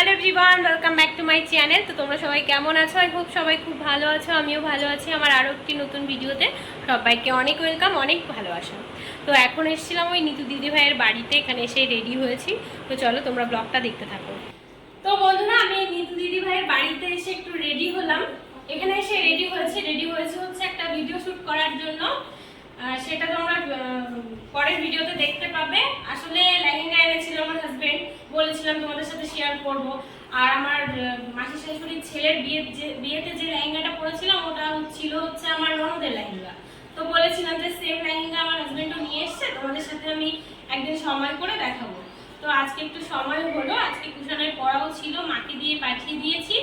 Hello everyone, welcome back to my channel. তো তোমরা সবাই কেমন আছো? আই হোপ সবাই খুব ভালো আছো, আমিও ভালো আছি। আমার আরও একটি নতুন ভিডিওতে সবাইকে অনেক ওয়েলকাম, অনেক ভালোবাসা। তো এখন এসেছিলাম ওই নিতু দিদি ভাইয়ের বাড়িতে, এখানে এসে রেডি হয়েছি। তো চলো তোমরা ব্লগটা দেখতে থাকো। তো বন্ধুরা, আমি নিতু দিদি ভাইয়ের বাড়িতে এসে একটু রেডি হলাম। এখানে এসে রেডি হয়েছে। রেডি হয়েছে হচ্ছে একটা ভিডিও শ্যুট করার জন্য। সেটা তোমরা পরের ভিডিওতে দেখতে পাবে আসলে লেহেঙ্গা এনেছিল আমার হাজবেন্ড বলেছিলাম তোমাদের সাথে শেয়ার করব। আর আমার মাসি শাশুড়ির ছেলের বিয়ে বিয়েতে যে লেহেঙ্গাটা পরেছিলাম, ওটা ছিল হচ্ছে আমার ননদের লেহেঙ্গা। তো বলেছিলাম যে সেম লেহেঙ্গা আমার হাজবেন্ডও নিয়ে এসছে, তোমাদের সাথে আমি একদিন সময় করে দেখাবো। তো আজকে একটু সময় হলো, আজকে কুশানের পড়াও ছিল, মাকে দিয়ে পাঠিয়ে দিয়েছি।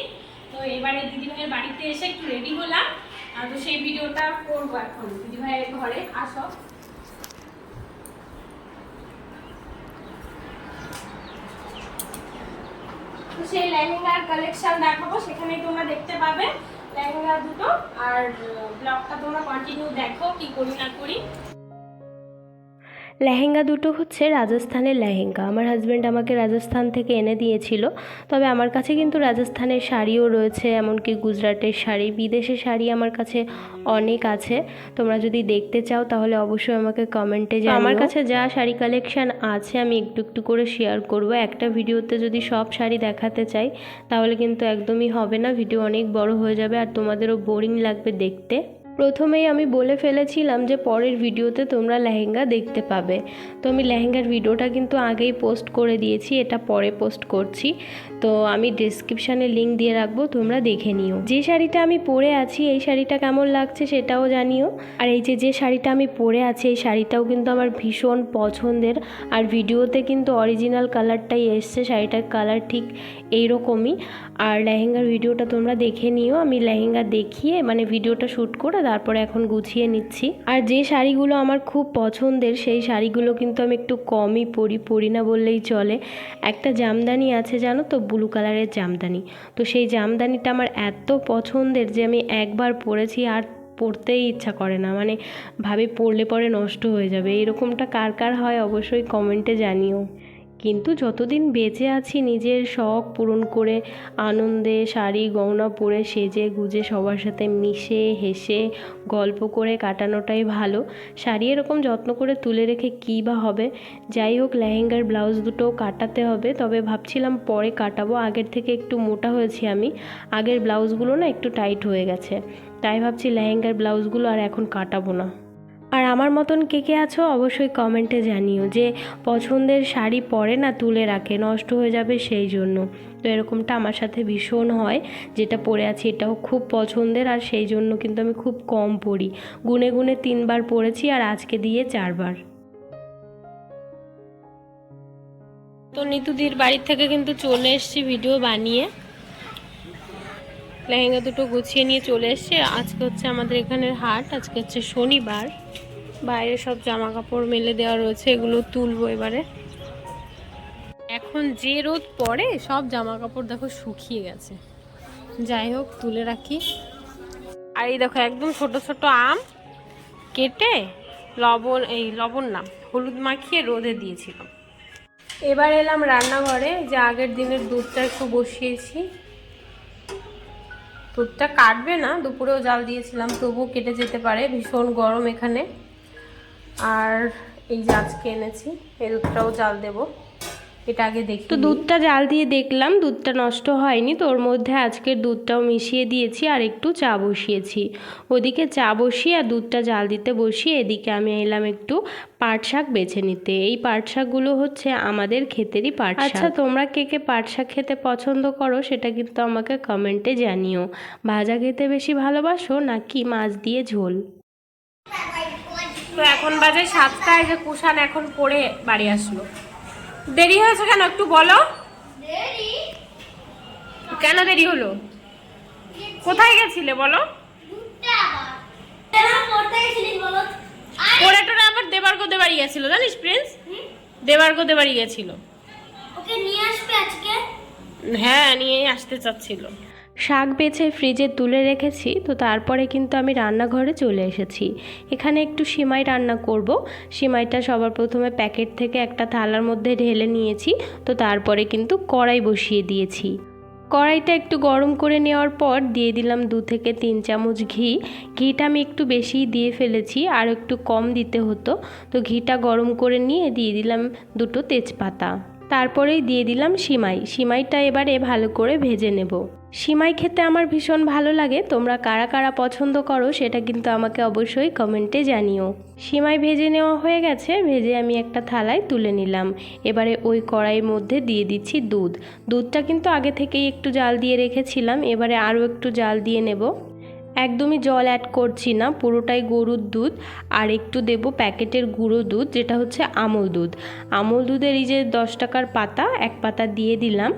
তো এবারে দিদিভাইয়ের বাড়িতে এসে একটু রেডি হলাম। আর তো সেই ভিডিওটা করব এখন। দিদিভাইয়ের ঘরে আসো। তো সেই লেহেঙ্গার কালেকশন দেখাবো, সেখানেই তোমরা দেখতে পাবে লেহেঙ্গা দুটো আর ব্লগটা তোমরা কন্টিনিউ দেখো কি করি না করি। লেহেঙ্গা দুটো হচ্ছে রাজস্থানের লেহেঙ্গা। আমার হাজব্যান্ড আমাকে রাজস্থান থেকে এনে দিয়েছিল। তবে আমার কাছে কিন্তু রাজস্থানের শাড়িও রয়েছে এমনকি গুজরাটের শাড়ি বিদেশের শাড়ি আমার কাছে অনেক আছে। তোমরা যদি দেখতে চাও তাহলে অবশ্যই আমাকে কমেন্টে জানাও। আমার কাছে যা শাড়ি কালেকশান আছে আমি একটু একটু করে শেয়ার করব। একটা ভিডিওতে যদি সব শাড়ি দেখাতে চাই তাহলে কিন্তু একদমই হবে না। ভিডিও অনেক বড় হয়ে যাবে আর তোমাদেরও বোরিং লাগবে দেখতে। প্রথমেই আমি বলে ফেলেছিলাম যে পরের ভিডিওতে তোমরা লেহেঙ্গা দেখতে পাবে। তো আমি লেহেঙ্গার ভিডিওটা কিন্তু আগেই পোস্ট করে দিয়েছি, এটা পরে পোস্ট করছি। তো আমি ডিসক্রিপশানে লিঙ্ক দিয়ে রাখব, তোমরা দেখে নিও। যে শাড়িটা আমি পরে আছি, এই শাড়িটা কেমন লাগছে সেটাও জানিও। আর এই যে যে শাড়িটা আমি পরে আছি, এই শাড়িটাও কিন্তু আমার ভীষণ পছন্দের। আর ভিডিওতে কিন্তু অরিজিনাল কালারটাই এসছে, শাড়িটার কালার ঠিক এইরকমই। আর লেহেঙ্গার ভিডিওটা তোমরা দেখে নিও। আমি লেহেঙ্গা দেখিয়ে মানে ভিডিওটা শ্যুট করে তারপরে এখন গুছিয়ে নিচ্ছি। আর যে শাড়িগুলো আমার খুব পছন্দের, সেই শাড়িগুলো কিন্তু আমি একটু কমই পরি পরি না বললেই চলে। একটা জামদানি আছে, জানো তো? ব্লু কালারের জামদানি। তো সেই জামদানিটা আমার এত পছন্দের যে আমি একবার পরেছি, আর পরতেই ইচ্ছা করে না। মানে ভাবে পরলে পরে নষ্ট হয়ে যাবে। এরকমটা কার কার হয় অবশ্যই কমেন্টে জানিও। কিন্তু যতদিন বেঁচে আছি, নিজের শখ পূরণ করে আনন্দে শাড়ি গহনা পরে সেজে গুজে সবার সাথে মিশে, হেসে গল্প করে কাটানোটাই ভালো। শাড়ি এরকম যত্ন করে তুলে রেখে কী বা হবে? যাই হোক, লেহেঙ্গার ব্লাউজ দুটো কাটাতে হবে। তবে ভাবছিলাম পরে কাটাবো, আগের থেকে একটু মোটা হয়েছি আমি। আগের ব্লাউজগুলো না একটু টাইট হয়ে গেছে। তাই ভাবছি লেহেঙ্গার ব্লাউজগুলো আর এখন কাটাবো না। আর আমার মতন কে কে আছো অবশ্যই কমেন্টে জানিও যে পছন্দের শাড়ি পরে না তুলে রাখে, নষ্ট হয়ে যাবে সেই জন্য। তো এরকমটা আমার সাথে ভীষণ হয়, যেটা পরে আছি এটাও খুব পছন্দের আর সেই জন্য কিন্তু আমি খুব কম পরি। গুনে গুনে তিনবার পরেছি আর আজকে দিয়ে চারবার। তো নিতুদির বাড়ির থেকে কিন্তু চলে এসেছি ভিডিও বানিয়ে। লেহেঙ্গা দুটো গুছিয়ে নিয়ে চলে এসেছি। আজকে হচ্ছে আমাদের এখানের হাট, আজকে হচ্ছে শনিবার। বাইরে সব জামা কাপড় মেলে দেওয়া রয়েছে, এগুলো তুলবো এবারে। এখন যে রোদ পড়ে, সব জামা কাপড় দেখো শুকিয়ে গেছে। যাই হোক, তুলে রাখি। আর এই দেখো, একদম ছোট ছোট আম কেটে লবণ, এই লবণ না, হলুদ মাখিয়ে রোদে দিয়েছিলাম। এবার এলাম রান্নাঘরে, যে আগের দিনের দুধটা একটু বসিয়েছি। দুধটা কাটবে না, দুপুরেও জাল দিয়েছিলাম, তবুও কেটে যেতে পারে, ভীষণ গরম এখানে। আর এই যে আজকে এনেছি এই দুধটাও জাল দেব। এটা আগে দেখি তো দুধটা জাল দিয়ে দেখলাম দুধটা নষ্ট হয়নি তো ওর মধ্যে আজকের দুধটাও মিশিয়ে দিয়েছি আর একটু চা বসিয়েছি। ওদিকে চা বসিয়ে আর দুধটা জাল দিতে বসিয়ে এদিকে আমি এলাম একটু পাট শাক বেছে নিতে। এই পাট শাকগুলো হচ্ছে আমাদের ক্ষেতেরই পাট শাক। আচ্ছা তোমরা কে কে পাট শাক খেতে পছন্দ করো সেটা কিন্তু আমাকে কমেন্টে জানিও। ভাজা খেতে বেশি ভালোবাসো নাকি মাছ দিয়ে ঝোল? তো এখন বাজে সাতটায় যে কুষাণ এখন পড়ে বাড়ি আসলো। দেরি হয়েছে কেন? একটু বলো। কেন দেরি হলো? কোথায় গেছিলে বলো? পড়ে টোরে আবার দেবার্গতে বাড়ি গেছিল জানিস প্রিন্স? বাড়ি গেছিল। ওকে নিয়ে আসবে আজকে? হ্যাঁ নিয়েই আসতে চাচ্ছিল। শাক বেছে ফ্রিজে তুলে রেখেছি, তো তারপরে কিন্তু আমি রান্নাঘরে চলে এসেছি। এখানে একটু সিমাই রান্না করব। সিমাইটা সবার প্রথমে প্যাকেট থেকে একটা থালার মধ্যে ঢেলে নিয়েছি, তো তারপরে কিন্তু কড়াই বসিয়ে দিয়েছি। কড়াইটা একটু গরম করে নেওয়ার পর দিয়ে দিলাম দু থেকে তিন চামচ ঘি। ঘিটা আমি একটু বেশিই দিয়ে ফেলেছি, আর একটু কম দিতে হতো, তো ঘিটা গরম করে নিয়ে দিয়ে দিলাম দুটো তেজপাতা। তারপরেই দিয়ে দিলাম সিমাই। সিমাইটা এবারে ভালো করে ভেজে নেব। সিমাই খেতে আমার ভীষণ ভালো লাগে। তোমরা কারা কারা পছন্দ করো সেটা কিন্তু আমাকে অবশ্যই কমেন্টে জানিও। সিমাই ভেজে নেওয়া হয়ে গেছে, ভেজে আমি একটা থালায় তুলে নিলাম। এবারে ওই কড়াইয়ের মধ্যে দিয়ে দিচ্ছি দুধ। দুধটা কিন্তু আগে থেকেই একটু জাল দিয়ে রেখেছিলাম, এবারে আরও একটু জাল দিয়ে নেব। একদমই জল অ্যাড করছি না, পুরোটাই গরুর দুধ। আর একটু দেব প্যাকেটের গুঁড়ো দুধ, যেটা হচ্ছে আমল দুধ। আমল দুধের এই যে দশ টাকার পাতা, এক পাতা দিয়ে দিলাম।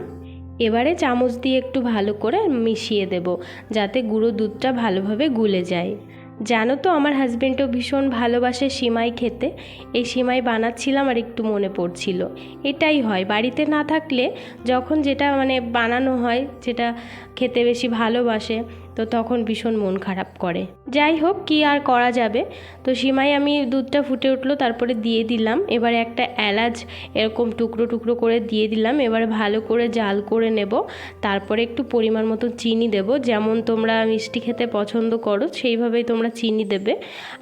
এবারে চামচ দিয়ে একটু ভালো করে মিশিয়ে দেব, যাতে গুঁড়ো দুধটা ভালোভাবে গুলে যায়। জানো তো, আমার হাজব্যান্ডও ভীষণ ভালোবাসে সিমাই খেতে। এই সিমাই বানাচ্ছিলাম আর একটু মনে পড়ছিল। এটাই হয়, বাড়িতে না থাকলে যখন যেটা মানে বানানো হয়, যেটা খেতে বেশি ভালোবাসে তো তখন ভীষণ মন খারাপ করে। যাই হোক, কি আর করা যাবে? তো সিমাই আমি দুধটা ফুটে উঠল, তারপরে দিয়ে দিলাম। এবারে একটা এলাচ এরকম টুকরো টুকরো করে দিয়ে দিলাম। এবার ভালো করে জাল করে নেব। তারপরে একটু পরিমাণ মতো চিনি দেব। যেমন তোমরা মিষ্টি খেতে পছন্দ করো, সেইভাবেই তোমরা চিনি দেবে।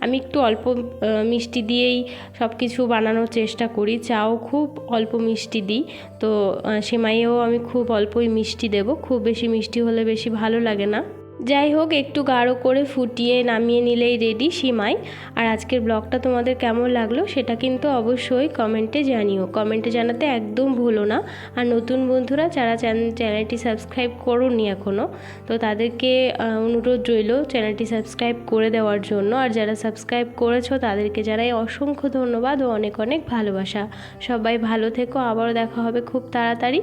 আমি একটু অল্প মিষ্টি দিয়েই সব কিছু বানানোর চেষ্টা করি। চাও খুব অল্প মিষ্টি দিই। তো সেমাইয়েও আমি খুব অল্পই মিষ্টি দেব। খুব বেশি মিষ্টি হলে বেশি ভালো লাগে না। যাই হোক একটু গাঢ় করে ফুটিয়ে নামিয়ে নিলেই রেডি সিমাই। আর আজকের ব্লগটা তোমাদের কেমন লাগল সেটা কিন্তু অবশ্যই কমেন্টে জানিও। কমেন্টে জানাতে একদম ভুলো না। আর নতুন বন্ধুরা যারা চ্যান- চ্যানেলটি সাবস্ক্রাইব করোনি এখনও তো তাদেরকে অনুরোধ রইল চ্যানেলটি সাবস্ক্রাইব করে দেওয়ার জন্য। আর যারা সাবস্ক্রাইব করেছ তাদেরকে জানাই অসংখ্য ধন্যবাদ ও অনেক অনেক ভালোবাসা। সবাই ভালো থেকো, আবারও দেখা হবে খুব তাড়াতাড়ি।